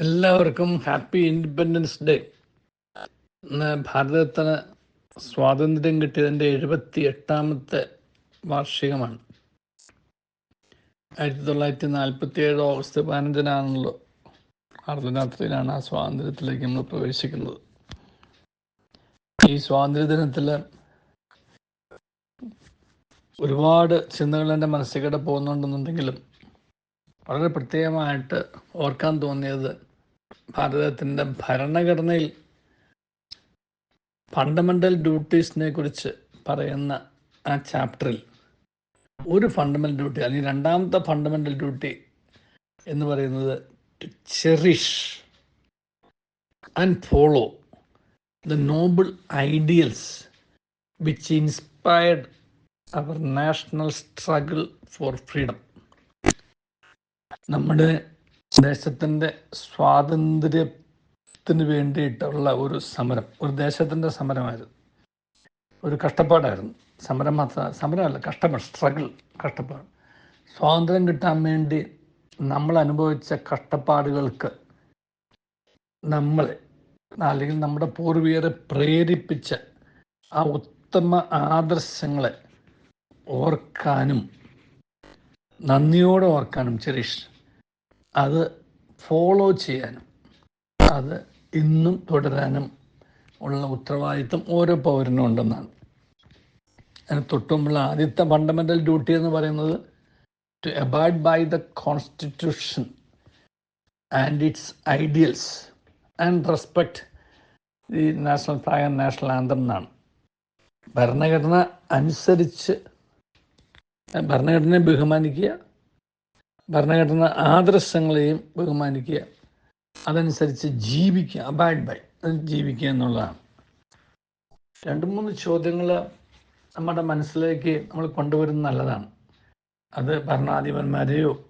എല്ലാവർക്കും happy independence day. ഇന്ന് ഭാരതത്തിന് സ്വാതന്ത്ര്യം കിട്ടിയതിന്റെ എഴുപത്തി എട്ടാമത്തെ വാർഷികമാണ്. ആയിരത്തി തൊള്ളായിരത്തി നാൽപ്പത്തി ഏഴ് ഓഗസ്റ്റ് പതിനഞ്ചിനാണല്ലോ അർദ്ധരാത്രിയിലാണ് ആ സ്വാതന്ത്ര്യത്തിലേക്ക് നമ്മൾ പ്രവേശിക്കുന്നത്. ഈ സ്വാതന്ത്ര്യ ദിനത്തിൽ ഒരുപാട് ചിന്തകൾ എന്റെ മനസ്സിൽ കൂടെ പോകുന്നുണ്ടെന്നുണ്ടെങ്കിലും വളരെ പ്രത്യേകമായിട്ട് ഓർക്കാൻ തോന്നിയത് ഭാരതത്തിന്റെ ഭരണഘടനയിൽ ഫണ്ടമെന്റൽ ഡ്യൂട്ടീസിനെ കുറിച്ച് പറയുന്ന ആ ചാപ്റ്ററിൽ ഒരു ഫണ്ടമെന്റൽ ഡ്യൂട്ടി അല്ലെങ്കിൽ രണ്ടാമത്തെ ഫണ്ടമെന്റൽ ഡ്യൂട്ടി എന്ന് പറയുന്നത് to cherish and follow the noble ideals which inspired our national struggle for freedom നമ്മുടെ ദേശത്തിന്റെ സ്വാതന്ത്ര്യത്തിന് വേണ്ടിയിട്ടുള്ള ഒരു സമരം ഒരു ദേശത്തിന്റെ സമരമായിരുന്നു. ഒരു കഷ്ടപ്പാടായിരുന്നു. സമരം മാത്രം സമരമല്ല കഷ്ടപ്പാട് സ്ട്രഗിൾ കഷ്ടപ്പാട്. സ്വാതന്ത്ര്യം കിട്ടാൻ വേണ്ടി നമ്മൾ അനുഭവിച്ച കഷ്ടപ്പാടുകൾക്ക് നമ്മൾ അല്ലെങ്കിൽ നമ്മുടെ പൂർവികരെ പ്രേരിപ്പിച്ച ആ ഉത്തമ ആദർശങ്ങളെ ഓർക്കാനും നന്ദിയോടെ ഓർക്കാനും ചെറിഷ് അത് ഫോളോ ചെയ്യാനും അത് ഇന്നും തുടരാനും ഉള്ള ഉത്തരവാദിത്വം ഓരോ പൗരനും ഉണ്ടെന്നാണ്. അതിന് തൊട്ടുമുള്ള ആദ്യത്തെ ഫണ്ടമെന്റൽ ഡ്യൂട്ടി എന്ന് പറയുന്നത് to abide by the constitution and its ideals and respect the national flag and national anthem എന്നാണ്. ഭരണഘടന അനുസരിച്ച് ഭരണഘടനയെ ബഹുമാനിക്കുക ഭരണഘടന ആദർശങ്ങളെയും ബഹുമാനിക്കുക. അതനുസരിച്ച് ജീവിക്കുക അബാഡ് ബൈ ജീവിക്കുക എന്നുള്ളതാണ്. രണ്ട് മൂന്ന് ചോദ്യങ്ങൾ നമ്മുടെ മനസ്സിലേക്ക് നമ്മൾ കൊണ്ടുവരുന്നത് നല്ലതാണ്. അത് ഭരണാധിപന്മാരെയോ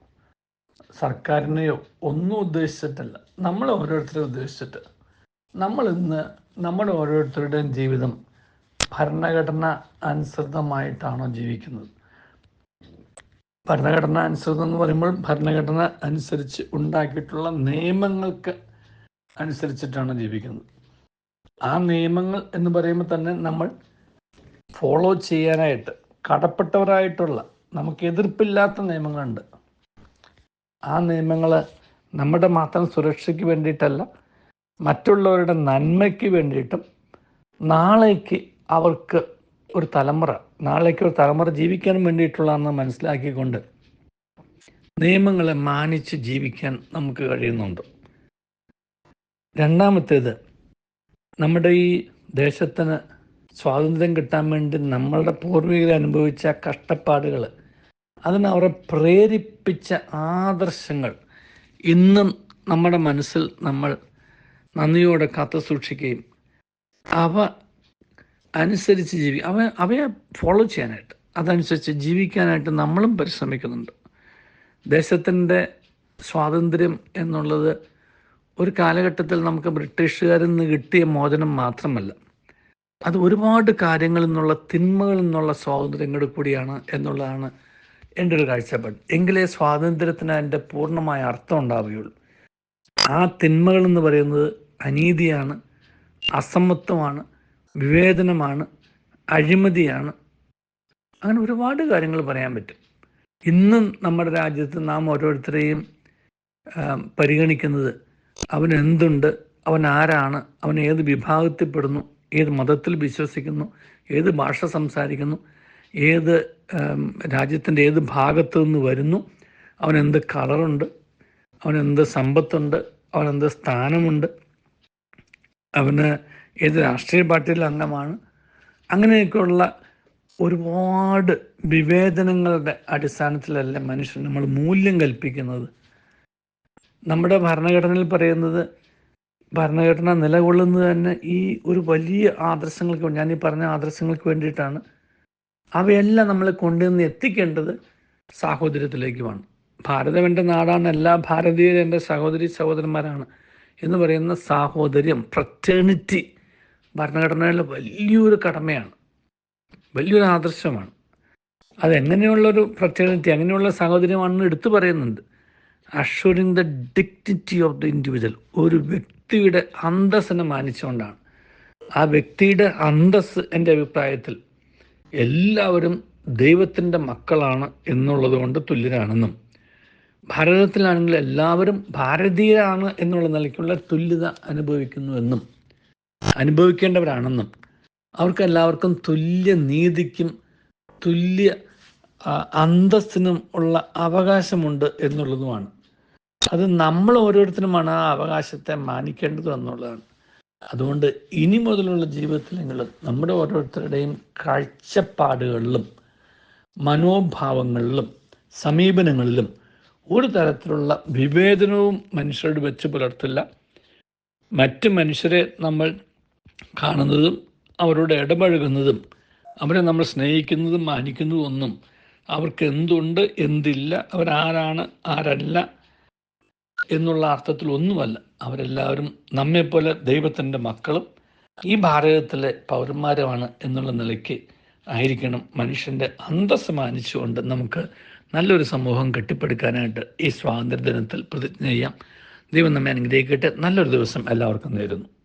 സർക്കാരിനെയോ ഒന്നും ഉദ്ദേശിച്ചിട്ടല്ല. നമ്മൾ ഓരോരുത്തരെ ഉദ്ദേശിച്ചിട്ട്. നമ്മൾ ഇന്ന് നമ്മുടെ ഓരോരുത്തരുടെയും ജീവിതം ഭരണഘടന അനുസൃതമായിട്ടാണോ ജീവിക്കുന്നത്? ഭരണഘടന അനുസൃതം എന്ന് പറയുമ്പോൾ ഭരണഘടന അനുസരിച്ച് ഉണ്ടാക്കിയിട്ടുള്ള നിയമങ്ങൾക്ക് അനുസരിച്ചിട്ടാണ് ജീവിക്കുന്നത്. ആ നിയമങ്ങൾ എന്ന് പറയുമ്പോൾ തന്നെ നമ്മൾ ഫോളോ ചെയ്യാനായിട്ട് കടപ്പെട്ടവരായിട്ടുള്ള നമുക്ക് എതിർപ്പില്ലാത്ത നിയമങ്ങളുണ്ട്. ആ നിയമങ്ങൾ നമ്മുടെ മാത്രം സുരക്ഷയ്ക്ക് വേണ്ടിയിട്ടല്ല മറ്റുള്ളവരുടെ നന്മയ്ക്ക് വേണ്ടിയിട്ടും നാളേക്ക് അവർക്ക് ഒരു തലമുറ നാളേക്ക് ഒരു തലമുറ ജീവിക്കാൻ വേണ്ടിയിട്ടുള്ളതെന്ന് മനസ്സിലാക്കിക്കൊണ്ട് നിയമങ്ങളെ മാനിച്ച് ജീവിക്കാൻ നമുക്ക് കഴിയുന്നുണ്ട്. രണ്ടാമത്തേത് നമ്മുടെ ഈ ദേശത്തിന് സ്വാതന്ത്ര്യം കിട്ടാൻ വേണ്ടി നമ്മളുടെ പൂർവികർ അനുഭവിച്ച കഷ്ടപ്പാടുകൾ അതിന് അവരെ പ്രേരിപ്പിച്ച ആദർശങ്ങൾ ഇന്നും നമ്മുടെ മനസ്സിൽ നമ്മൾ നന്ദിയോടെ കാത്തു സൂക്ഷിക്കുകയും അവ അനുസരിച്ച് ജീവി അവ അവയെ ഫോളോ ചെയ്യാനായിട്ട് അതനുസരിച്ച് ജീവിക്കാനായിട്ട് നമ്മളും പരിശ്രമിക്കുന്നുണ്ട്. ദേശത്തിന്റെ സ്വാതന്ത്ര്യം എന്നുള്ളത് ഒരു കാലഘട്ടത്തിൽ നമുക്ക് ബ്രിട്ടീഷുകാരിൽ നിന്ന് കിട്ടിയ മോചനം മാത്രമല്ല. അത് ഒരുപാട് കാര്യങ്ങളിൽ നിന്നുള്ള തിന്മകളിൽ നിന്നുള്ള സ്വാതന്ത്ര്യങ്ങൾ കൂടിയാണ് എന്നുള്ളതാണ് എന്റെ ഒരു കാഴ്ചപ്പാട്. എങ്കിലേ സ്വാതന്ത്ര്യത്തിന് അതിന്റെ പൂർണമായ അർത്ഥം ഉണ്ടാവുകയുള്ളൂ. ആ തിന്മകൾ എന്ന് പറയുന്നത് അനീതിയാണ് അസമത്വമാണ് വിവേചനമാണ് അഴിമതിയാണ്. അങ്ങനെ ഒരുപാട് കാര്യങ്ങൾ പറയാൻ പറ്റും. ഇന്നും നമ്മുടെ രാജ്യത്ത് നാം ഓരോരുത്തരെയും പരിഗണിക്കുന്നത് അവൻ എന്തുണ്ട് അവൻ ആരാണ് അവൻ ഏത് വിഭാഗത്തിൽപ്പെടുന്നു ഏത് മതത്തിൽ വിശ്വസിക്കുന്നു ഏത് ഭാഷ സംസാരിക്കുന്നു ഏത് രാജ്യത്തിന്റെ ഏത് ഭാഗത്തു നിന്ന് വരുന്നു അവൻ എന്ത് കളറുണ്ട് അവൻ എന്ത് സമ്പത്തുണ്ട് അവൻ എന്ത് സ്ഥാനമുണ്ട് അവന് ഏത് രാഷ്ട്രീയ പാർട്ടിയിലെ അംഗമാണ്. അങ്ങനെയൊക്കെയുള്ള ഒരുപാട് വിവേചനങ്ങളുടെ അടിസ്ഥാനത്തിലല്ല മനുഷ്യൻ നമ്മൾ മൂല്യം കൽപ്പിക്കുന്നത്. നമ്മുടെ ഭരണഘടനയിൽ പറയുന്നത് ഭരണഘടന നിലകൊള്ളുന്നത് തന്നെ ഈ ഒരു വലിയ ആദർശങ്ങൾക്ക് ഞാൻ ഈ പറഞ്ഞ ആദർശങ്ങൾക്ക് വേണ്ടിയിട്ടാണ്. അവയെല്ലാം നമ്മൾ കൊണ്ടുവന്ന് എത്തിക്കേണ്ടത് സാഹോദര്യത്തിലേക്കുമാണ്. ഭാരതം എന്റെ നാടാണ് എല്ലാ ഭാരതീയരും എന്റെ സഹോദരി സഹോദരന്മാരാണ് എന്ന് പറയുന്ന സാഹോദര്യം ഫ്രറ്റേണിറ്റി ഭരണഘടനയിലെ വലിയൊരു കടമയാണ്. വലിയൊരു ആദർശമാണ്. അതെങ്ങനെയുള്ളൊരു പ്രത്യേകത അങ്ങനെയുള്ള സാഹോദര്യമാണെന്ന് എടുത്തു പറയുന്നുണ്ട്. Assuring the dignity of the individual ഒരു വ്യക്തിയുടെ അന്തസ്സിനെ മാനിച്ചുകൊണ്ടാണ്. ആ വ്യക്തിയുടെ അന്തസ് എന്റെ അഭിപ്രായത്തിൽ എല്ലാവരും ദൈവത്തിന്റെ മക്കളാണ് എന്നുള്ളത് കൊണ്ട് തുല്യരാണെന്നും ഭാരതത്തിലാണെങ്കിൽ എല്ലാവരും ഭാരതീയരാണ് എന്നുള്ള നിലയ്ക്കുള്ള തുല്യത അനുഭവിക്കുന്നുവെന്നും അനുഭവിക്കേണ്ടവരാണെന്നും അവർക്കെല്ലാവർക്കും തുല്യ നീതിക്കും തുല്യ അന്തസ്സിനും ഉള്ള അവകാശമുണ്ട് എന്നുള്ളതുമാണ്. അത് നമ്മൾ ഓരോരുത്തരുമാണ് ആ അവകാശത്തെ മാനിക്കേണ്ടത് എന്നുള്ളതാണ്. അതുകൊണ്ട് ഇനി മുതലുള്ള ജീവിതത്തിലെങ്കിലും നമ്മുടെ ഓരോരുത്തരുടെയും കാഴ്ചപ്പാടുകളിലും മനോഭാവങ്ങളിലും സമീപനങ്ങളിലും ഒരു തരത്തിലുള്ള വിവേചനവും മനുഷ്യരോട് വെച്ച് പുലർത്തില്ല. മറ്റ് മനുഷ്യരെ നമ്മൾ കാണുന്നതും അവരോട് ഇടപഴകുന്നതും അവരെ നമ്മൾ സ്നേഹിക്കുന്നതും മാനിക്കുന്നതും ഒന്നും അവർക്ക് എന്തുണ്ട് എന്തില്ല അവരാരാണ് ആരല്ല എന്നുള്ള അർത്ഥത്തിൽ ഒന്നുമല്ല. അവരെല്ലാവരും നമ്മെപ്പോലെ ദൈവത്തിന്റെ മക്കളും ഈ ഭാരതത്തിലെ പൗരന്മാരുമാണ് എന്നുള്ള നിലയ്ക്ക് ആയിരിക്കണം മനുഷ്യന്റെ അന്തസ് മാനിച്ചുകൊണ്ട് നമുക്ക് നല്ലൊരു സമൂഹം കെട്ടിപ്പടുക്കാനായിട്ട് ഈ സ്വാതന്ത്ര്യ ദിനത്തിൽ പ്രതിജ്ഞ ചെയ്യാം. ദൈവം നമ്മെ അനുഗ്രഹിക്കട്ടെ. നല്ലൊരു ദിവസം എല്ലാവർക്കും നേരുന്നു.